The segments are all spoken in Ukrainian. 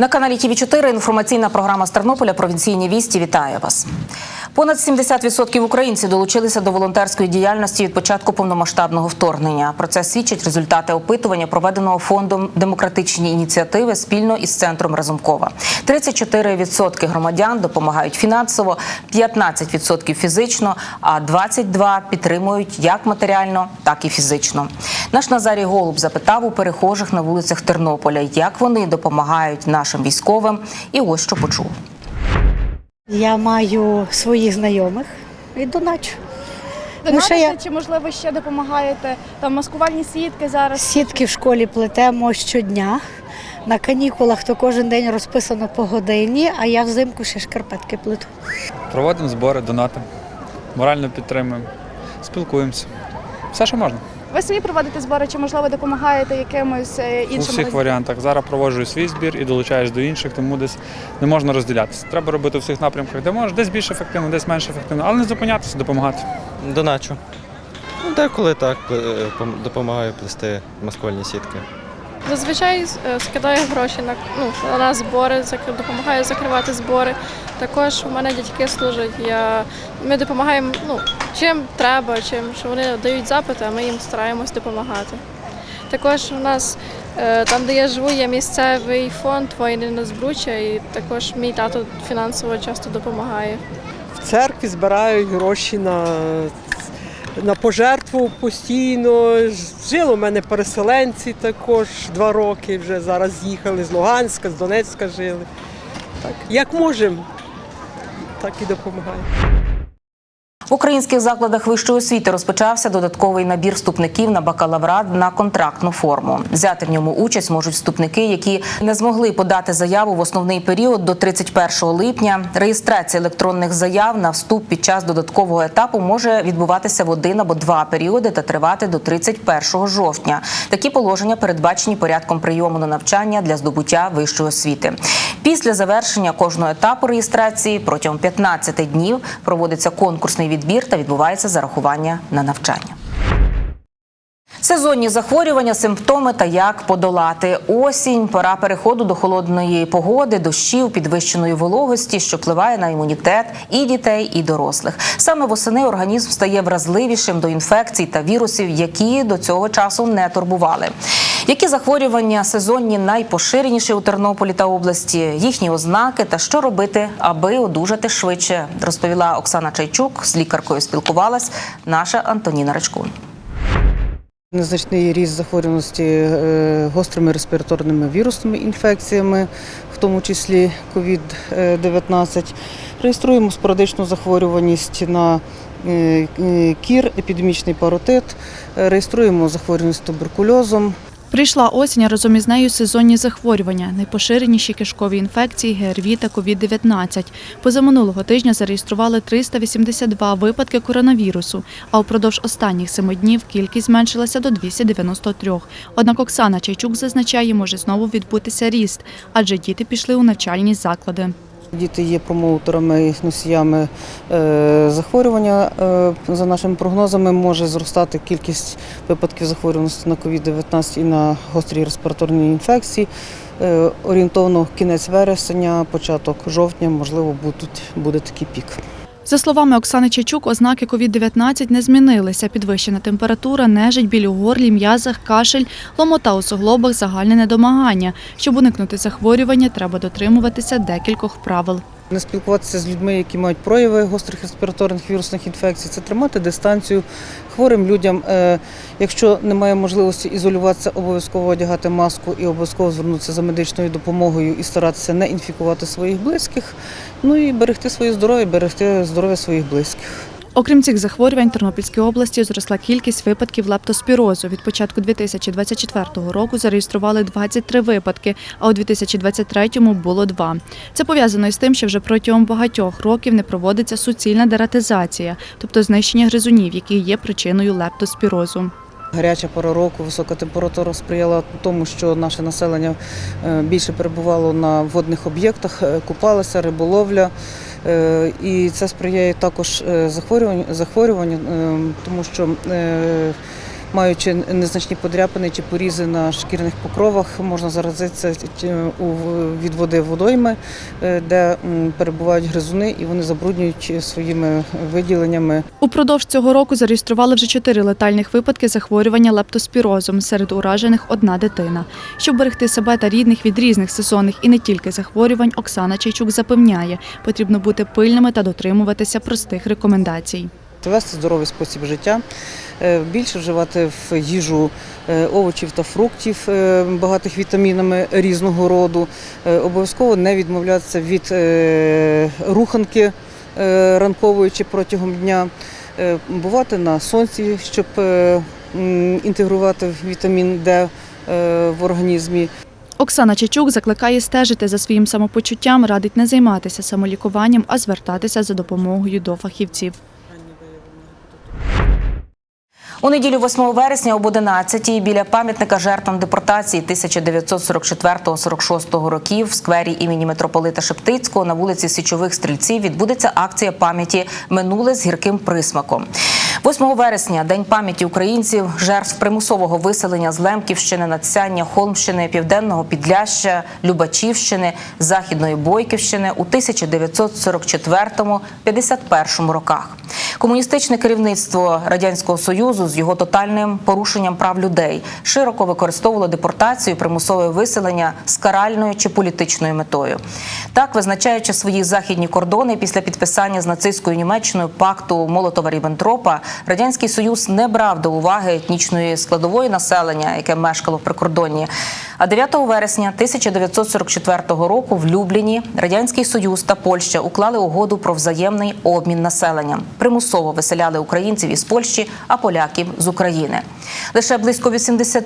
На каналі ТВ 4 інформаційна програма з Тернополя Провінційні вісті вітає вас. Понад 70% українців долучилися до волонтерської діяльності від початку повномасштабного вторгнення. Про це свідчать результати опитування, проведеного фондом демократичні ініціативи спільно із центром Разумкова. 34% громадян допомагають фінансово, 15% фізично, а 22% підтримують як матеріально, так і фізично. Наш Назарій Голуб запитав у перехожих на вулицях Тернополя, як вони допомагають нашим військовим, і ось що почув. Я маю своїх знайомих і доначу. Ну, Донатите я- чи можливо ще допомагаєте там маскувальні сітки зараз? Сітки в школі плетемо щодня. На канікулах то кожен день розписано по годині, а я взимку ще шкарпетки плету. Проводимо збори, донатимо, морально підтримуємо, спілкуємося. Все, що можна. Ви самі проводите збори, чи можливо допомагаєте якимось е, У всіх варіантах. Зараз проводжу свій збір і долучаюсь до інших, тому десь не можна розділятися. Треба робити у всіх напрямках, де можеш, десь більш ефективно, десь менш ефективно, але не зупинятися, допомагати. Доначу. Ну, деколи так пом- допомагаю плести маскувальні сітки. Зазвичай е, скидаю гроші на, ну, на збори, зак- допомагаю закривати збори. Також у мене дядьки служать. Я, ми допомагаємо ну, чим треба, чим що вони дають запити, а ми їм стараємось допомагати. Також у нас е, там, де я живу, є місцевий фонд воїни на збруччя, і також мій тато фінансово часто допомагає. в церкві збирають гроші на, на пожертву постійно. Жили у мене переселенці також два роки вже зараз їхали з Луганська, з Донецька жили. Так, як можемо, так і допомагаємо. В українських закладах вищої освіти розпочався додатковий набір вступників на бакалаврат на контрактну форму. Взяти в ньому участь можуть вступники, які не змогли подати заяву в основний період до 31 липня. Реєстрація електронних заяв на вступ під час додаткового етапу може відбуватися в один або два періоди та тривати до 31 жовтня. Такі положення передбачені порядком прийому на навчання для здобуття вищої освіти. Після завершення кожного етапу реєстрації протягом 15 днів проводиться конкурсний відбір та відбувається зарахування на навчання. Сезонні захворювання, симптоми та як подолати осінь, пора переходу до холодної погоди, дощів, підвищеної вологості, що впливає на імунітет і дітей, і дорослих. Саме восени організм стає вразливішим до інфекцій та вірусів, які до цього часу не турбували. Які захворювання сезонні найпоширеніші у Тернополі та області, їхні ознаки та що робити, аби одужати швидше, розповіла Оксана Чайчук. З лікаркою спілкувалась наша Антоніна Речкун. Незначний ріст захворюваності е, гострими респіраторними вірусними інфекціями, в тому числі COVID-19. Реєструємо спорадичну захворюваність на е, е, кір, епідемічний паротит, реєструємо захворюваність туберкульозом, Прийшла осінь, а разом із нею сезонні захворювання, найпоширеніші кишкові інфекції, ГРВІ та COVID-19. Позаминулого тижня зареєстрували 382 випадки коронавірусу, а упродовж останніх семи днів кількість зменшилася до 293. Однак Оксана Чайчук зазначає, може знову відбутися ріст, адже діти пішли у навчальні заклади. Діти є промоутерами і носіями е, захворювання. Е, За нашими прогнозами, може зростати кількість випадків захворюваності на COVID-19 і на гострі респіраторні інфекції. Е, Орієнтовно кінець вересня, початок жовтня, можливо, буде такий пік. За словами Оксани Чачук, ознаки COVID-19 не змінилися. Підвищена температура, нежить, біль у горлі, м'язах, кашель, ломота у суглобах, загальне недомагання. Щоб уникнути захворювання, треба дотримуватися декількох правил. Не спілкуватися з людьми, які мають прояви гострих респіраторних вірусних інфекцій, це тримати дистанцію хворим людям. е, Якщо немає можливості ізолюватися, обов'язково одягати маску і обов'язково звернутися за медичною допомогою і старатися не інфікувати своїх близьких. Ну і берегти своє здоров'я, берегти здоров'я своїх близьких. Окрім цих захворювань, в Тернопільській області зросла кількість випадків лептоспірозу. Від початку 2024 року зареєстрували 23 випадки, а у 2023-му було два. Це пов'язано із тим, що вже протягом багатьох років не проводиться суцільна дератизація, тобто знищення гризунів, які є причиною лептоспірозу. Гаряча пора року, висока температура сприяла тому, що наше населення е, більше перебувало на водних об'єктах, е, купалося, риболовля. Е, І це сприяє також е, захворюванню, захворюванню, е, тому що е, маючи незначні подряпини чи порізи на шкірних покровах, можна заразитися е, від води водойми, е, де перебувають гризуни і вони забруднюють своїми виділеннями Упродовж цього року зареєстрували вже чотири летальних випадки захворювання лептоспірозом. Серед уражених одна дитина. Щоб берегти себе та рідних від різних сезонних і не тільки захворювань, Оксана Чайчук запевняє, потрібно бути пильними та дотримуватися простих рекомендацій. вести здоровий спосіб життя, більше вживати в їжу е, овочів та фруктів, е, багатих вітамінами різного роду. Е, Обов'язково не відмовлятися від е, руханки е, ранкової чи протягом дня, Е, бувати на сонці, щоб е, інтегрувати вітамін Д е, в організмі. Оксана Чайчук закликає стежити за своїм самопочуттям, радить не займатися самолікуванням, а звертатися за допомогою до фахівців. У неділю 8 вересня об 11 біля пам'ятника жертвам депортації 1944-46 років в сквері імені митрополита Шептицького на вулиці Січових Стрільців відбудеться акція пам'яті Минуле з гірким присмаком. 8 вересня день пам'яті українців, жертв примусового виселення з Лемківщини, Надсяння, Холмщини, Південного Підляща, Любачівщини, Західної Бойківщини у 1944-51 роках. Комуністичне керівництво радянського союзу з його тотальним порушенням прав людей широко використовувало депортацію, примусове виселення з каральною чи політичною метою. Так, визначаючи свої західні кордони після підписання з нацистською Німеччиною пакту Молотова Ріббентропа, радянський союз не брав до уваги етнічної складової населення, яке мешкало в прикордонні. А 9 вересня 1944 року в Любліні радянський союз та Польща уклали угоду про взаємний обмін населенням. Примусово виселяли українців із Польщі, а поляків з України. Лише близько 80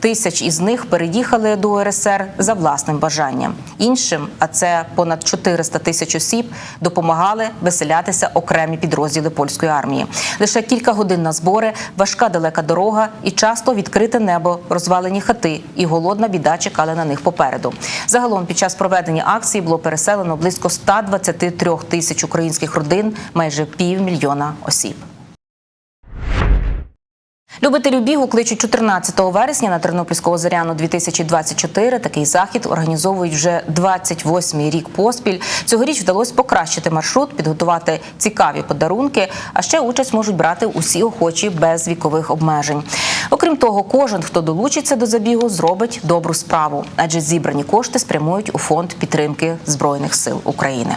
тисяч із них переїхали до УРСР за власним бажанням. Іншим, а це понад 400 тисяч осіб, допомагали виселятися окремі підрозділи польської армії. Лише кілька годин на збори, важка далека дорога і часто відкрите небо, розвалені хати і голодна біда чекали на них попереду. Загалом під час проведення акції було переселено близько 123 тисяч українських родин, майже півмільйона осіб. Любителі бігу кличуть 14 вересня на Тернопільського заряну 2024. Такий захід організовують вже 28-й рік поспіль. Цьогоріч вдалося покращити маршрут, підготувати цікаві подарунки. А ще участь можуть брати усі охочі без вікових обмежень. Окрім того, кожен, хто долучиться до забігу, зробить добру справу, адже зібрані кошти спрямують у фонд підтримки збройних сил України.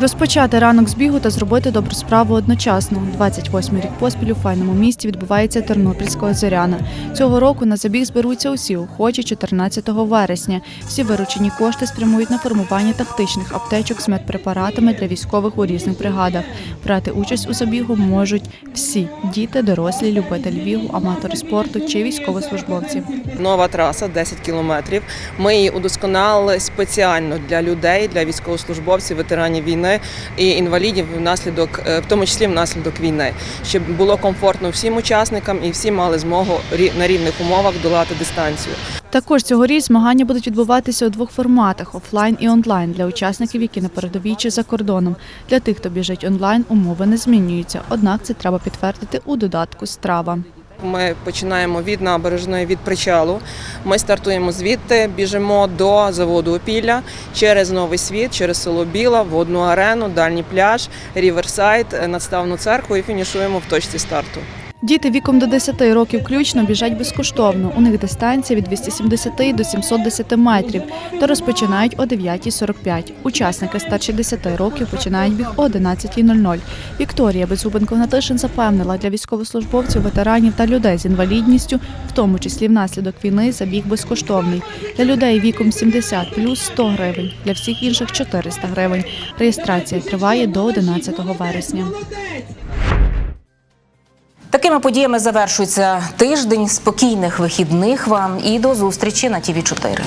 Розпочати ранок збігу та зробити добру справу одночасно. 28-й рік поспіль у файному місті відбувається Тернопільського зоряна. Цього року на забіг зберуться усі охочі 14 вересня. Всі виручені кошти спрямують на формування тактичних аптечок з медпрепаратами для військових у різних бригадах. Брати участь у забігу можуть всі діти, дорослі, любителі бігу, аматори спорту чи військовослужбовці. Нова траса 10 кілометрів. Ми її удосконалили спеціально для людей, для військовослужбовців, ветеранів війни і інвалідів внаслідок, е, в тому числі внаслідок війни, щоб було комфортно всім учасникам і всі мали змогу на рівних умовах долати дистанцію. Також цьогоріч змагання будуть відбуватися у двох форматах офлайн і онлайн для учасників, які на передовій чи за кордоном. Для тих, хто біжить онлайн, умови не змінюються. Однак це треба підтвердити у додатку Страва. Ми починаємо від набережної, від причалу. Ми стартуємо звідти, біжимо до заводу Опілля через Новий Світ, через село Біла, водну арену, дальній пляж, Ріверсайд, надставну церкву і фінішуємо в точці старту. Діти віком до 10 років включно біжать безкоштовно. У них дистанція від 270 до 710 метрів та розпочинають о 9.45. Учасники старші 10 років починають біг о 11.00. Вікторія Безгубенко-Гнатишин запевнила, для військовослужбовців, ветеранів та людей з інвалідністю, в тому числі внаслідок війни, забіг безкоштовний. Для людей віком 70 плюс 100 гривень, для всіх інших 400 гривень. Реєстрація триває до 11 вересня. Такими подіями завершується тиждень спокійних вихідних вам і до зустрічі на ТІВІ 4